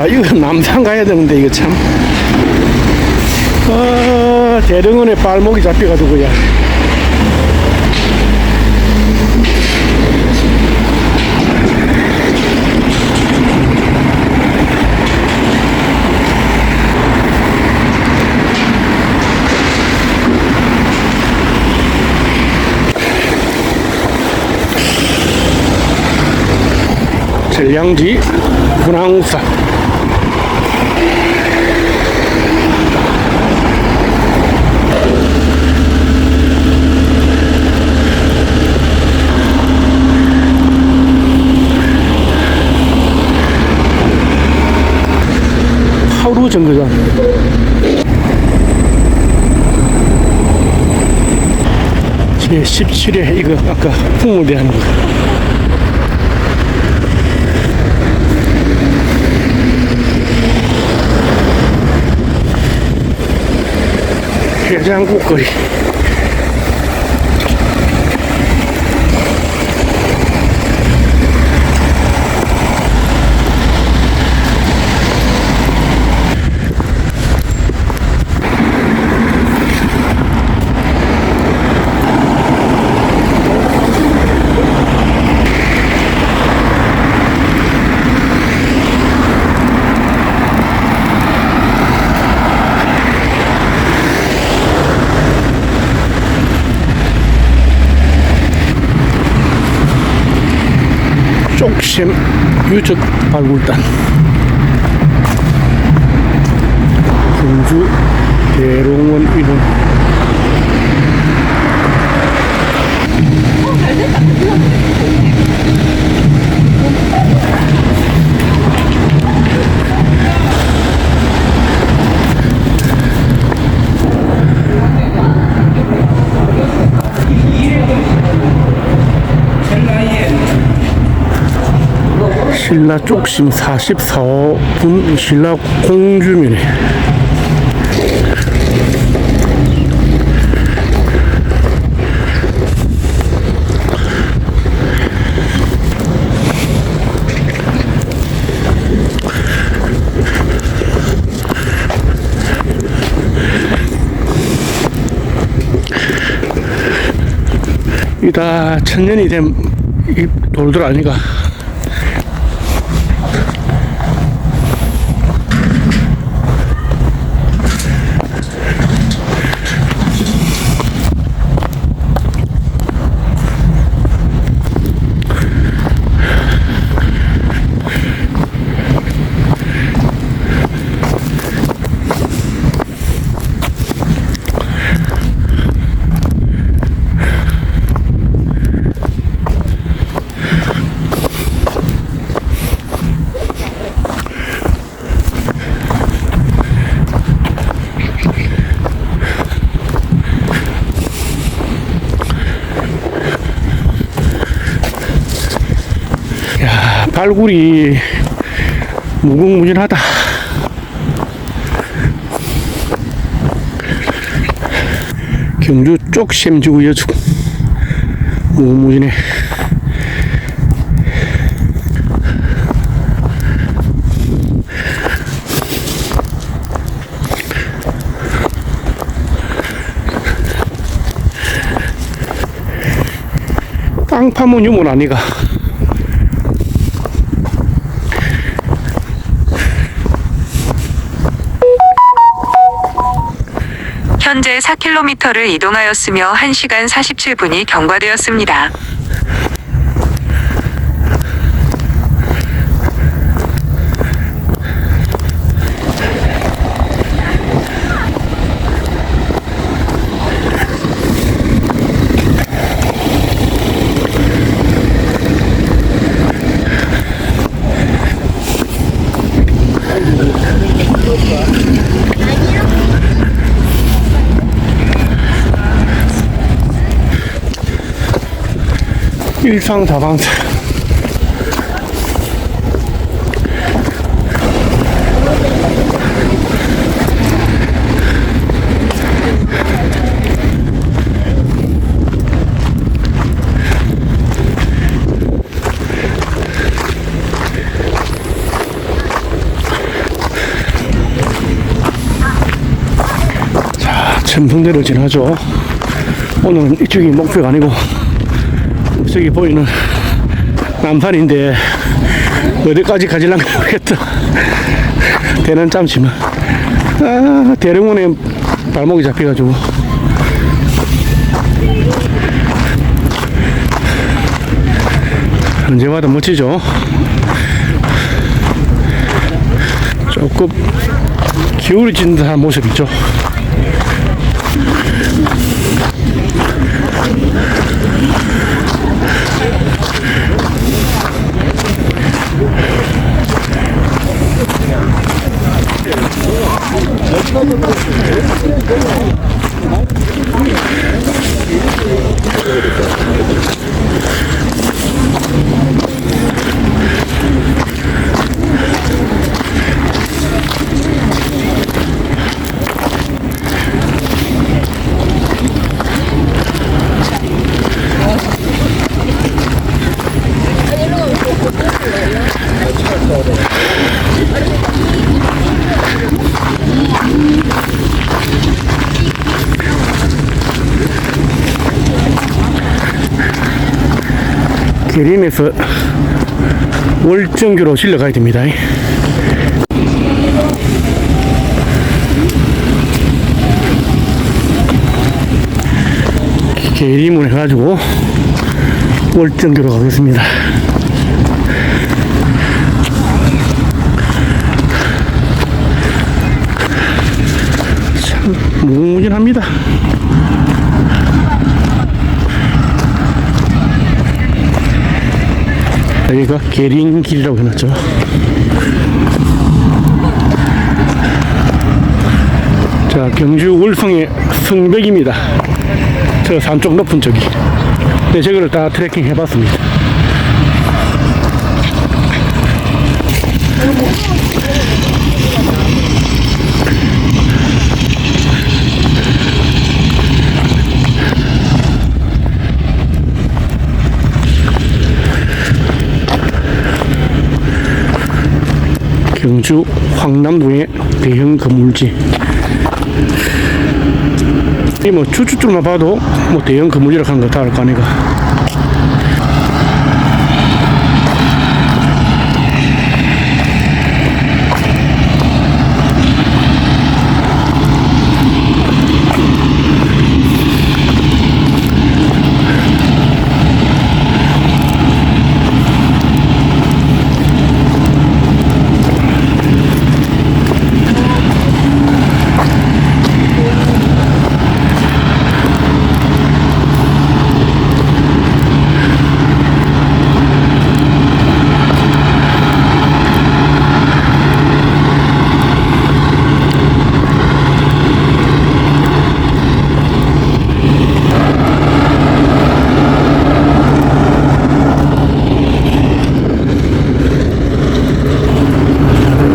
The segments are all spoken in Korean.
아, 이거 남산 가야 되는데, 이거 참. 아, 대릉원에 발목이 잡혀가지고 야. 전량지 분황사 정거장 제 17회 이거 아까 풍물대 하는 거. 해장국 거리 쪽심 유적 발굴단. 경주 대롱원 이름 신라 쪽심 44분 신라 공주면에 이다 천년이 된이 돌들 아니가 야, 발굴이 무궁무진하다. 경주 쪽샘 지구 여축 무궁무진해. 땅 파면 유문 아니가. 현재 4km를 이동하였으며 1시간 47분이 경과되었습니다. 일상 다방사 자, 천풍대로 지나죠. 오늘은 이쪽이 목표가 아니고 저기 보이는 남산인데 어디까지 가질란가 모르겠다. 대는 짧지만 아, 대릉원에 발목이 잡혀가지고 언제 봐도 멋지죠. 조금 기울어진 듯한 모습이죠. Thank you. 계림에서 월정교로 실려가야 됩니다. 계림을 해가지고 월정교로 가겠습니다. 참 무궁무진합니다. 여기가 계린길이라고 해놨죠. 자, 경주 월성의 성벽입니다. 저 산쪽 높은 쪽이. 네, 저거를 다 트레킹 해봤습니다. 경주 황남동의 대형 건물지. 이뭐 추추줄만 봐도 뭐 대형 건물이라고 하는 거 다 알 거 아니가.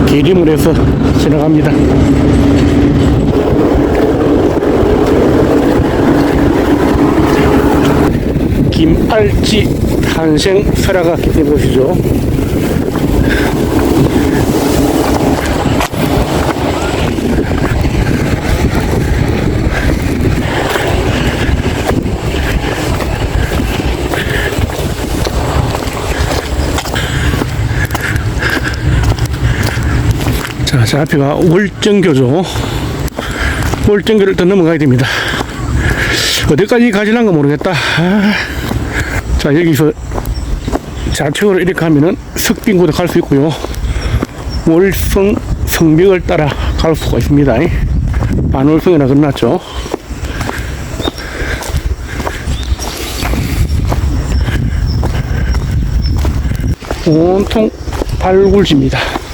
계림을해서 지나갑니다. 김알지 탄생 설화가 해보시죠. 자, 저 앞에가 월정교죠. 월정교를 또 넘어가야 됩니다. 어디까지 가지는가 모르겠다. 아, 자, 여기서 좌측으로 이렇게 하면은 석빙구도 갈 수 있고요. 월성 성벽을 따라 갈 수가 있습니다. 반월성이라 그러났죠. 온통 발굴지입니다.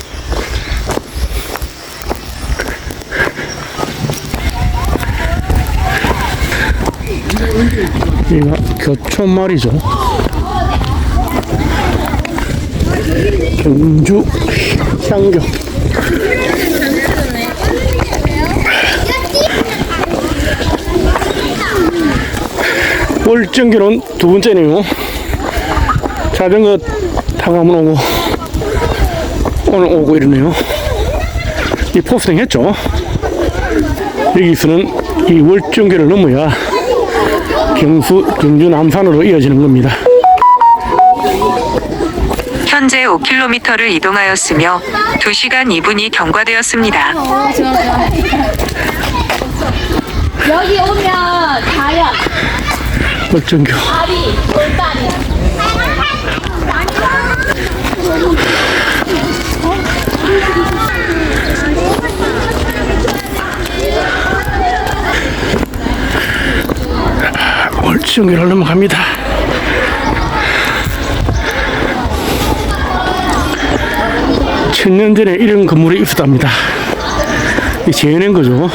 여기가 교촌말이죠. 경주 향교. 월정교는 두 번째네요. 자전거 한번 오고, 오늘 오고 이러네요. 이 포스팅 했죠? 여기서는 이 월정교를 넘어야 경수, 경주 남산으로 이어지는 겁니다. 현재 5km를 이동하였으며 2시간 2분이 경과되었습니다. 여기 오면 자연, 월정교. 다리, 돌다 리. 월정교를 넘어갑니다. 천년 전에 이런 건물이 있었답니다. 이 재현한 거죠.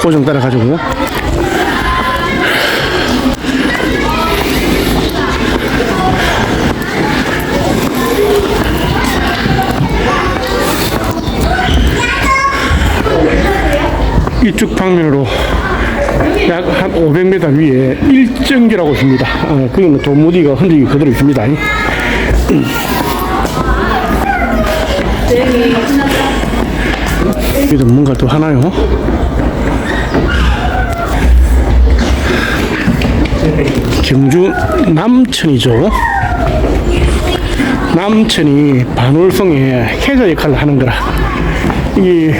고정 따라가지고. 이쪽 방면으로 약 한 500m 위에 일정기라고 있습니다. 어, 거기는 도무디가 흔적이 그대로 있습니다. 여기도 뭔가 또 하나요? 경주 남천이죠. 남천이 반월성의 해저 역할을 하는 거라. 이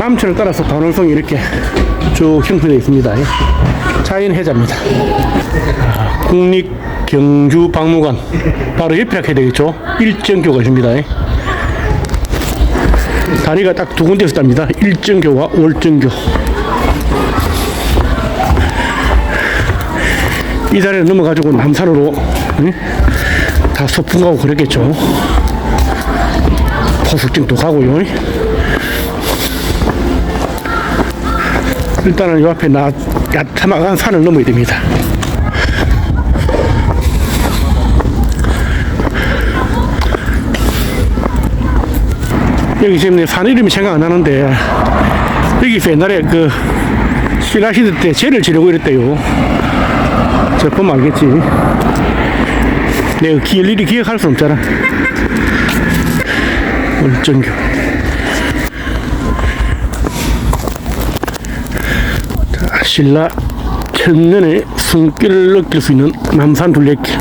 남천을 따라서 반월성이 이렇게 쭉 형성되어 있습니다. 자연 해자입니다. 아, 국립 경주 박물관 바로 옆에 해야 되겠죠. 일정교가 있습니다. 다리가 딱 두 군데 있답니다. 일정교와 월정교. 이 다리를 넘어가지고 남산으로 응? 다 소풍 가고 그랬겠죠. 포숙증도 가고요. 일단은 요 앞에 나 야타막한 산을 넘어야 됩니다. 여기 지금 내 산 이름이 생각 안 나는데 여기서 옛날에 그 신라시대 때 죄를 지르고 이랬대요. 저 보면 알겠지. 내가 기, 일일이 기억할 수 없잖아. 월정교. 신라 천년의 숨길을 느낄 수 있는 남산 둘레길.